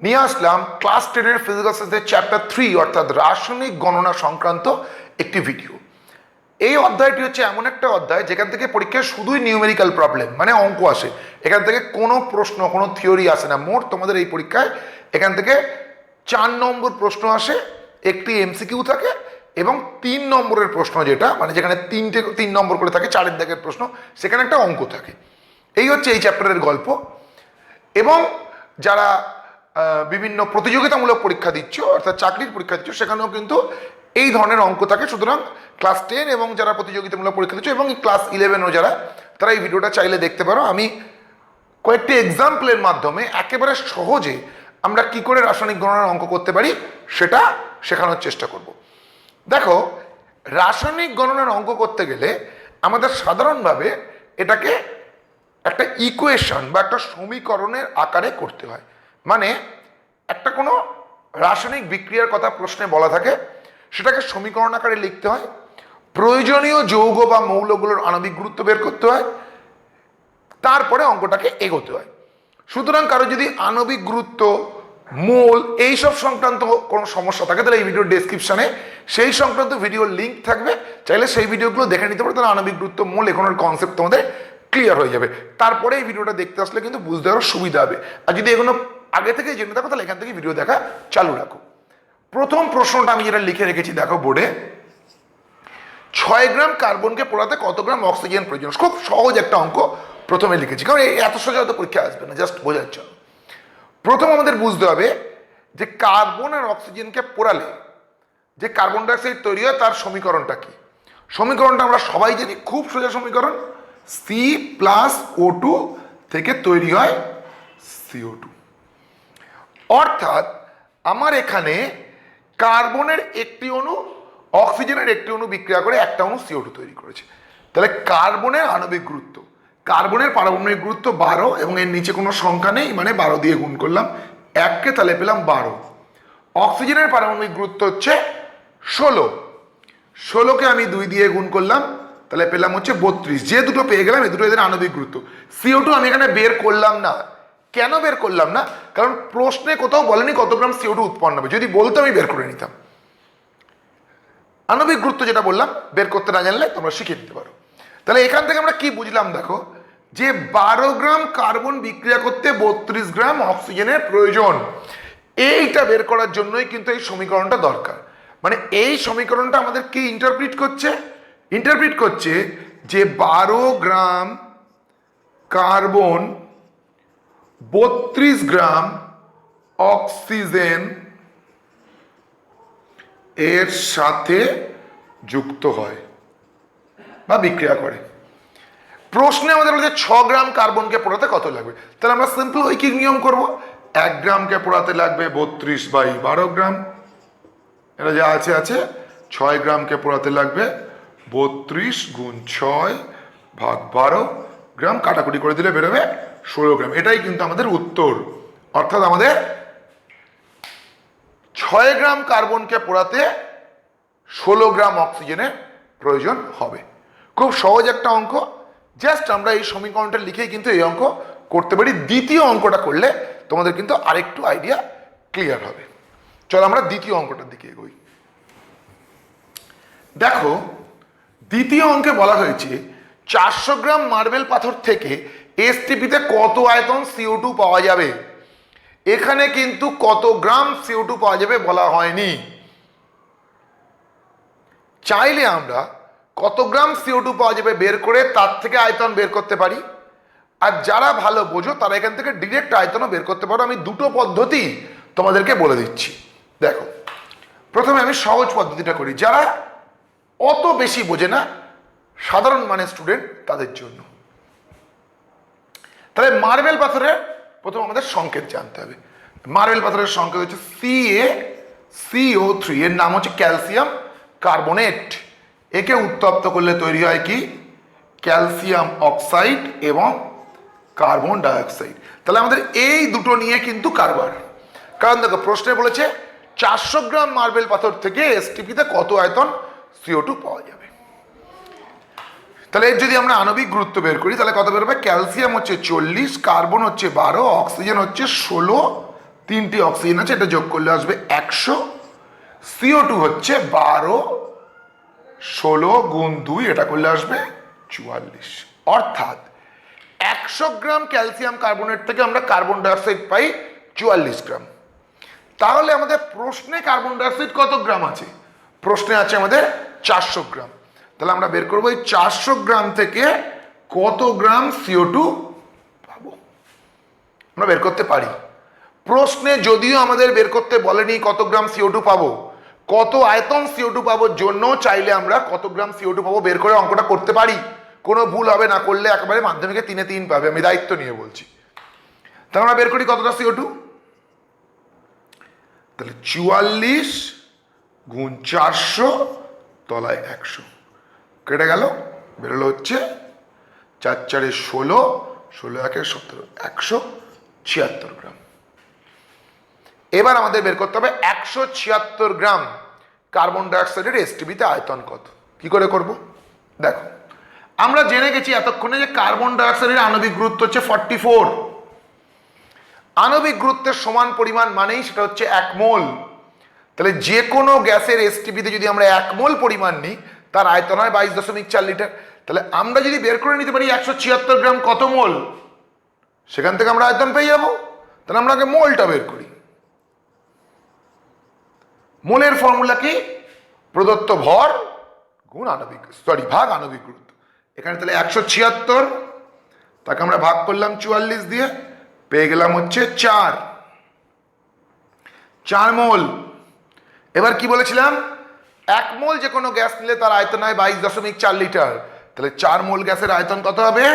নিয়ে আসলাম ক্লাস টেনের ফিজিক্যাল সায়েন্সের চ্যাপ্টার থ্রি অর্থাৎ রাসায়নিক গণনা সংক্রান্ত একটি ভিডিও এই অধ্যায়টি হচ্ছে এমন একটা অধ্যায় যেখান থেকে পরীক্ষায় শুধুই নিউমেরিক্যাল প্রবলেম মানে অঙ্ক আসে। এখান থেকে কোনো প্রশ্ন, কোনো থিওরি আসে না। মোট তোমাদের এই পরীক্ষায় এখান থেকে চার নম্বর প্রশ্ন আসে, একটি এমসিকিউ থাকে এবং তিন নম্বরের প্রশ্ন যেটা মানে যেখানে তিনটে, তিন নম্বর করে থাকে, চারের দাগের প্রশ্ন, সেখানে একটা অঙ্ক থাকে। এই হচ্ছে এই চ্যাপ্টারের গল্প। এবং যারা বিভিন্ন প্রতিযোগিতামূলক পরীক্ষা দিচ্ছ, অর্থাৎ চাকরির পরীক্ষা দিচ্ছ, সেখানেও কিন্তু এই ধরনের অঙ্ক থাকে। সুতরাং ক্লাস টেন এবং যারা প্রতিযোগিতামূলক পরীক্ষা দিচ্ছ এবং ক্লাস ইলেভেনও যারা, তারা এই ভিডিওটা চাইলে দেখতে পারো। আমি কয়েকটি এক্সাম্পলের মাধ্যমে একেবারে সহজে আমরা কি করে রাসায়নিক গণনার অঙ্ক করতে পারি, সেটা শেখানোর চেষ্টা করব। দেখো, রাসায়নিক গণনার অঙ্ক করতে গেলে আমাদের সাধারণভাবে এটাকে একটা ইকুয়েশন বা একটা সমীকরণের আকারে করতে হয়। মানে একটা কোনো রাসায়নিক বিক্রিয়ার কথা প্রশ্নে বলা থাকে, সেটাকে সমীকরণ আকারে লিখতে হয়। প্রয়োজনীয় যৌগ বা মৌলগুলোর আণবিক গুরুত্ব বের করতে হয়। তারপরে অঙ্কটাকে এগোতে হয়। সুতরাং কারও যদি আণবিক গুরুত্ব, মোল এইসব সংক্রান্ত কোনো সমস্যা থাকে, তাহলে এই ভিডিওর ডেসক্রিপশনে সেই সংক্রান্ত ভিডিওর লিঙ্ক থাকবে। চাইলে সেই ভিডিওগুলো দেখে নিতে পারো, তাহলে আণবিক গুরুত্ব, মোল এখনোর কনসেপ্ট তোমাদের ক্লিয়ার হয়ে যাবে। তারপরে এই ভিডিওটা দেখতে আসলে কিন্তু বুঝতে আরও সুবিধা হবে। আর যদি এগুলো আগে থেকে জেনে থাকো, তাহলে এখান থেকে ভিডিও দেখা চালু রাখো। প্রথম প্রশ্নটা আমি যেটা লিখে রেখেছি, দেখো বোর্ডে। ছয় গ্রাম কার্বনকে পোড়াতে কত গ্রাম অক্সিজেন প্রয়োজন? খুব সহজ একটা অঙ্ক প্রথমে লিখেছি, কারণ এত সোজা হয়তো পরীক্ষা আসবে না জাস্ট বোঝার জন্য। প্রথম আমাদের বুঝতে হবে যে কার্বন আর অক্সিজেনকে পোড়ালে যে কার্বন ডাইঅক্সাইড তৈরি হয়, তার সমীকরণটা কি? সমীকরণটা আমরা সবাই জানি, খুব সোজা সমীকরণ। সি প্লাস ও টু থেকে তৈরি হয় সিও টু অর্থাৎ আমার এখানে কার্বনের একটি অণু, অক্সিজেনের একটি অণু বিক্রিয়া করে একটা অণু সিও টু তৈরি করেছে। তাহলে কার্বনের আণবিক গুরুত্ব, কার্বনের পারমাণবিক গুরুত্ব বারো এবং এর নিচে কোনো সংখ্যা নেই মানে বারো দিয়ে গুণ করলাম, এককে তাহলে পেলাম বারো। অক্সিজেনের পারমাণবিক গুরুত্ব হচ্ছে ষোলো। ষোলোকে আমি দুই দিয়ে গুণ করলাম, তাহলে পেলাম হচ্ছে বত্রিশ। যে দুটো পেয়ে গেলাম এই দুটো এদের আণবিক গুরুত্ব। সিও টু আমি এখানে বের করলাম না। কেন বের করলাম না? কারণ প্রশ্নে কোথাও বলেনি কত গ্রাম সিও টু উৎপন্ন হবে। যদি বলতো আমি বের করে নিতাম। আণবিক গুরুত্ব যেটা বললাম, বের করতে না জানলে তোমরা শিখে নিতে পারো। তাহলে এখান থেকে আমরা কি বুঝলাম দেখো? যে বারো গ্রাম কার্বন বিক্রিয়া করতে বত্রিশ গ্রাম অক্সিজেনের প্রয়োজন। এইটা বের করার জন্যই কিন্তু এই সমীকরণটা দরকার। মানে এই সমীকরণটা আমাদের কি ইন্টারপ্রিট করছে? ইন্টারপ্রিট করছে যে বারো গ্রাম কার্বন বত্রিশ গ্রাম অক্সিজেন এর সাথে যুক্ত হয় বা বিক্রিয়া করে। প্রশ্নে আমাদের বলছে ছ গ্রাম কার্বনকে পোড়াতে কত লাগবে? তাহলে আমরা সিম্পল ঐকিক নিয়ম করব। এক গ্রামকে পোড়াতে লাগবে বত্রিশ বাই বারো গ্রাম। এটা যা আছে আছে। ছয় গ্রামকে পোড়াতে লাগবে বত্রিশ গুণ ছয় ভাগ বারো গ্রাম। কাটাকুটি করে দিলে বেরোবে ষোলো গ্রাম এটাই কিন্তু আমাদের উত্তর। অর্থাৎ আমাদের ছয় গ্রাম কার্বনকে পোড়াতে ষোলো গ্রাম অক্সিজেনের প্রয়োজন হবে। খুব সহজ একটা অঙ্ক। জাস্ট আমরা এই সমীকরণটা লিখেই কিন্তু এই অঙ্ক করতে পারি। দ্বিতীয় অঙ্কটা করলে তোমাদের কিন্তু আরেকটু আইডিয়া ক্লিয়ার হবে। চলো আমরা দ্বিতীয় অঙ্কটার দিকে এগোই। দেখো, দ্বিতীয় অঙ্কে বলা হয়েছে চারশো গ্রাম মার্বেল পাথর থেকে এসটিপিতে কত আয়তন সিও টু পাওয়া যাবে? এখানে কিন্তু কত গ্রাম সিও টু পাওয়া যাবে বলা হয়নি। চাইলে আমরা কত গ্রাম সিও টু পাওয়া যাবে বের করে তার থেকে আয়তন বের করতে পারি। আর যারা ভালো বোঝো, তারা এখান থেকে ডিরেক্ট আয়তনও বের করতে পারো। আমি দুটো পদ্ধতি তোমাদেরকে বলে দিচ্ছি। দেখো, প্রথমে আমি সহজ পদ্ধতিটা করি। যারা অত বেশি বোঝে না সাধারণ মানের স্টুডেন্ট তাদের জন্য। তাহলে মার্বেল পাথরের প্রথম আমাদের সংকেত জানতে হবে। মার্বেল পাথরের সংকেত হচ্ছে সি এ সিও থ্রি এর নাম হচ্ছে ক্যালসিয়াম কার্বনেট। একে উত্তপ্ত করলে তৈরি হয় কি? ক্যালসিয়াম অক্সাইড এবং কার্বন ডাইঅক্সাইড। তাহলে আমাদের এই দুটো নিয়ে কিন্তু কারবার। কারণ দেখো, প্রশ্নে বলেছে, চারশো গ্রাম মার্বেল পাথর থেকে এসটিপিতে কত আয়তন? সিও টু পাওয়া যাবে। তাহলে এর যদি আমরা আণবিক গুরুত্ব বের করি, তাহলে কত বেরোবে ক্যালসিয়াম হচ্ছে চল্লিশ, কার্বন হচ্ছে বারো, অক্সিজেন হচ্ছে ষোলো, তিনটি অক্সিজেন আছে, এটা যোগ করলে আসবে একশো। সিও টু হচ্ছে বারো, ষোলো গুণ দুই, এটা করলে আসবে চুয়াল্লিশ। অর্থাৎ একশো গ্রাম ক্যালসিয়াম কার্বনেট থেকে আমরা কার্বন ডাইঅক্সাইড পাই চুয়াল্লিশ গ্রাম। তাহলে আমাদের প্রশ্নে কার্বন ডাইঅক্সাইড কত গ্রাম আছে? প্রশ্নে আছে আমাদের চারশো গ্রাম। তাহলে আমরা বের করব এই চারশো গ্রাম থেকে কত গ্রাম সিও টু পাবো? আমরা বের করতে পারি। প্রশ্নে যদিও আমাদের বের করতে বলেনি কত গ্রাম সিও টু পাবো, কত আয়তন সিও টু পাবোর জন্য চাইলে আমরা কত গ্রাম সিও টু পাবো বের করে অঙ্কটা করতে পারি। কোনো ভুল হবে না করলে একেবারে মাধ্যমিকে তিনে তিন পাবে, আমি দায়িত্ব নিয়ে বলছি। তাহলে আমরা বের করি কতটা সিও টু তাহলে চুয়াল্লিশ গুণ চারশো তলায় একশো। কেটে গেল, বেরোলো হচ্ছে চার চারে ষোলো ষোলো একে সতেরো, একশো ছিয়াত্তর গ্রাম। এবার আমাদের বের করতে হবে একশো ছিয়াত্তর গ্রাম কার্বন ডাইঅক্সাইডের এসটিভিতে আয়তন কত? কি করে করব? দেখো, আমরা জেনে গেছি এতক্ষণে যে কার্বন ডাইঅক্সাইডের আণবিক গুরুত্ব হচ্ছে ফর্টি ফোর। আণবিক গুরুত্বের সমান পরিমাণ মানেই সেটা হচ্ছে এক মোল। তাহলে যে কোনো গ্যাসের এসটিপিতে যদি আমরা এক মোল পরিমাণ নিই তার আয়তন হয় বাইশ দশমিক চার লিটার। তাহলে আমরা যদি বের করে নিতে পারি একশো ছিয়াত্তর গ্রাম কত মোল? সেখান থেকে আমরা আয়তন পেয়ে যাব। তাহলে আমরা আগে মোলটা বের করি। মোলের ফর্মুলা কি? প্রদত্ত ভর গুণ আণবিক সরি ভাগ আণবিক গুরুত্ব এখানে তাহলে একশো ছিয়াত্তর, তাকে আমরা ভাগ করলাম চুয়াল্লিশ দিয়ে, পেয়ে গেলাম হচ্ছে চার। চার মোল। এবার কি বলেছিলাম? এক মোল যে কোনো গ্যাস নিলে তার আয়তন হয় বাইশ দশমিক চার লিটার। তাহলে চার মোল গ্যাসের আয়তন কত হবে?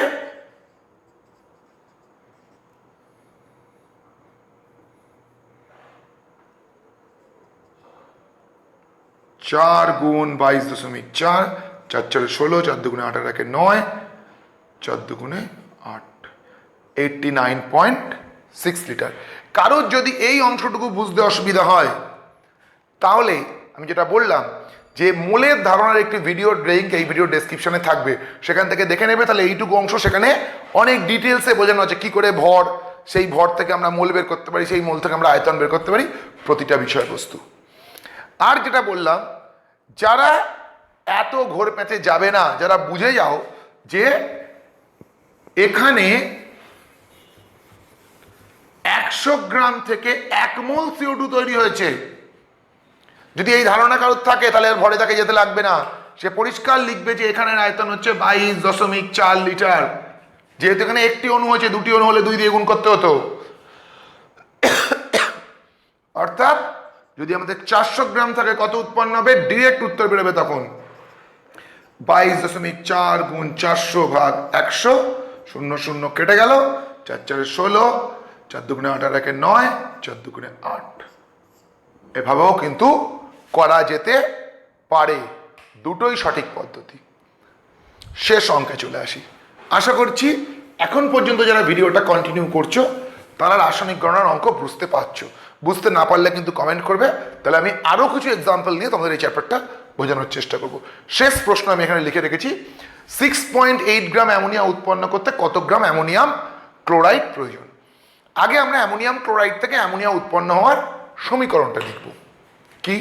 চার গুণ বাইশ দশমিক চার চার চারে ষোলো, চার দুগুণে আঠারো একে নয়, চার দুগুণে আট eighty nine point six litre. কারোর যদি এই অংশটুকু বুঝতে অসুবিধা হয়, তাহলে আমি যেটা বললাম যে মোলের ধারণার একটি ভিডিও লিঙ্ক এই ভিডিও ডেসক্রিপশনে থাকবে। সেখান থেকে দেখে নেবে, তাহলে এইটুকু অংশ সেখানে অনেক ডিটেলসে বোঝানো আছে, কী করে ভর, সেই ভর থেকে আমরা মোল বের করতে পারি, সেই মোল থেকে আমরা আয়তন বের করতে পারি, প্রতিটা বিষয়বস্তু। আর যেটা বললাম, যারা এত ঘোর প্যাঁচে যাবে না, যারা বুঝে যাও যে এখানে একশো গ্রাম থেকে এক মোল সিও টু তৈরি হয়েছে। যদি এই ধারণা কারোর থাকে, তাহলে আর ঘরে তাকে যেতে লাগবে না। সে পরিষ্কার লিখবে যে এখানের আয়তন হচ্ছে বাইশ দশমিক চার লিটার। যেহেতু এখানে একটি অণু হয়েছে, দুটি অণু হলে দুই দিয়ে গুণ করতে হতো। অর্থাৎ যদি আমাদের চারশো গ্রাম থাকে, কত উৎপন্ন হবে? ডিরেক্ট উত্তর বেরোবে তখন। বাইশ দশমিক চার গুণ চারশো ভাগ একশো, শূন্য শূন্য কেটে গেল। চার চারে ষোলো, চার দুগুণে আঠারো একে নয়, চার দুগুণে আট। এভাবেও কিন্তু করা যেতে পারে। দুটোই সঠিক পদ্ধতি। শেষ অঙ্কে চলে আসি। আশা করছি এখন পর্যন্ত যারা ভিডিওটা কন্টিনিউ করছ, তারা রাসায়নিক গণনার অঙ্ক বুঝতে পারছ। বুঝতে না পারলে কিন্তু কমেন্ট করবে। তাহলে আমি আরও কিছু এক্সাম্পল নিয়ে তোমাদের এই চ্যাপ্টারটা বোঝানোর চেষ্টা করব। শেষ প্রশ্ন আমি এখানে লিখে রেখেছি। Six point eight gram ammonia উৎপন্ন করতে কত গ্রাম অ্যামোনিয়াম ক্লোরাইড প্রয়োজন? আগে আমরা অ্যামোনিয়াম ক্লোরাইড থেকে অ্যামোনিয়া উৎপন্ন হওয়ার সমীকরণটা লিখব। কি?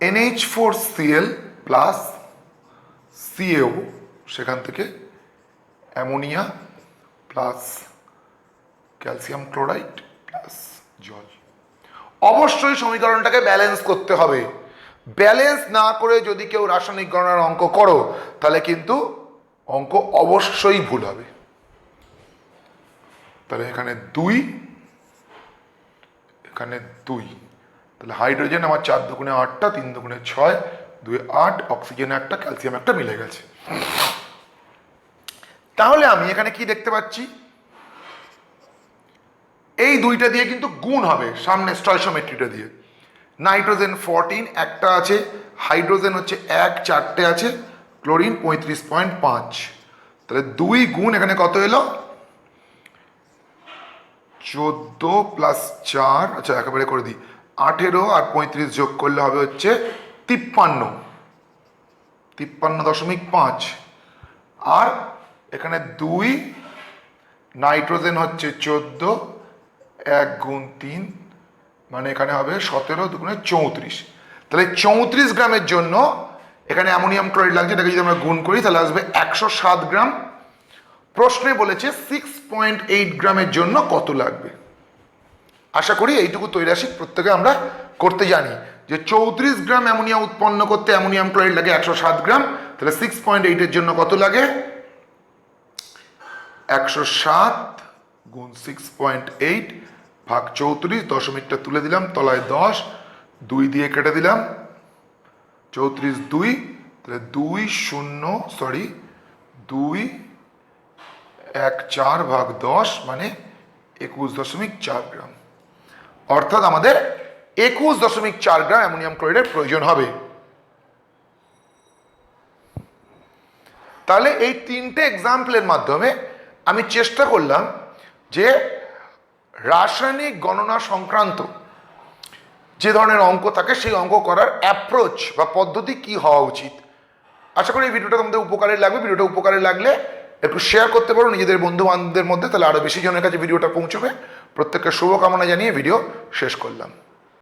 NH four CL plus CAO সেখান থেকে ammonia plus calcium chloride plus জল। অবশ্যই সমীকরণটাকে ব্যালেন্স করতে হবে। ব্যালেন্স না করে যদি কেউ রাসায়নিক গণনার অঙ্ক করো, তাহলে কিন্তু অঙ্ক অবশ্যই ভুল হবে। তাহলে এখানে দুই এখানে দুই। তাহলে হাইড্রোজেন আমার চার দুগুণে আটটা, তিন দুগুণে ছয় দুই আট, অক্সিজেন একটা, ক্যালসিয়াম একটা মিলে গেছে। তাহলে আমি এখানে কি দেখতে পাচ্ছি? এই দুইটা দিয়ে কিন্তু গুণ হবে সামনে স্টয়সোমেট্রিটা দিয়ে। নাইট্রোজেন ফোরটিন একটা আছে, হাইড্রোজেন হচ্ছে এক, চারটে আছে, ক্লোরিন পঁয়ত্রিশ পয়েন্ট পাঁচ। তাহলে দুই গুণ এখানে কত এলো? চোদ্দ প্লাস চার আচ্ছা একেবারে করে দিই। আঠেরো আর পঁয়ত্রিশ যোগ করলে হবে হচ্ছে তিপ্পান্ন। তিপ্পান্ন দশমিক পাঁচ। আর এখানে দুই, নাইট্রোজেন হচ্ছে চোদ্দ, এক গুণ তিন মানে এখানে হবে সতেরো দুগুণে চৌত্রিশ। তাহলে চৌত্রিশ গ্রামের জন্য এখানে অ্যামোনিয়াম ক্লোরাইড লাগছে, এটাকে যদি আমরা গুণ করি, তাহলে আসবে একশো সাত গ্রাম। প্রশ্নে বলেছে সিক্স পয়েন্ট এইট গ্রামের জন্য কত লাগবে? আশা করি এইটুকু তৈরাসিক প্রত্যেকে আমরা করতে জানি। যে চৌত্রিশ গ্রাম অ্যামোনিয়া উৎপন্ন করতে অ্যামোনিয়াম ক্লোরাইড লাগে একশো সাত গ্রাম, তাহলে সিক্স পয়েন্ট এইটের জন্য কত লাগে? একশো সাত গুণ সিক্স পয়েন্ট এইট ভাগ চৌত্রিশ, দশমিকটা তুলে দিলাম, তলায় দশ, দুই দিয়ে কেটে দিলাম। চৌত্রিশ দুই, তাহলে দুই শূন্য সরি দুই, এক চার ভাগ দশ মানে একুশ দশমিক চার গ্রাম। অর্থাৎ আমাদের একুশ দশমিক চার গ্রাম অ্যামোনিয়াম ক্লোরাইডের প্রয়োজন হবে। তাহলে এই তিনটে এক্সাম্পলের মাধ্যমে আমি চেষ্টা করলাম যে রাসায়নিক গণনা সংক্রান্ত যে ধরনের অঙ্ক থাকে, সেই অঙ্ক করার অ্যাপ্রোচ বা পদ্ধতি কি হওয়া উচিত। আশা করি এই ভিডিওটা তোমাদের উপকারে লাগবে। ভিডিওটা উপকারে লাগলে একটু শেয়ার করতে পারো, নিজেদের বন্ধু বান্ধবদের মধ্যে, তাহলে আরও বেশি জনের কাছে ভিডিওটা পৌঁছবে। প্রত্যেককে শুভকামনা জানিয়ে ভিডিও শেষ করলাম।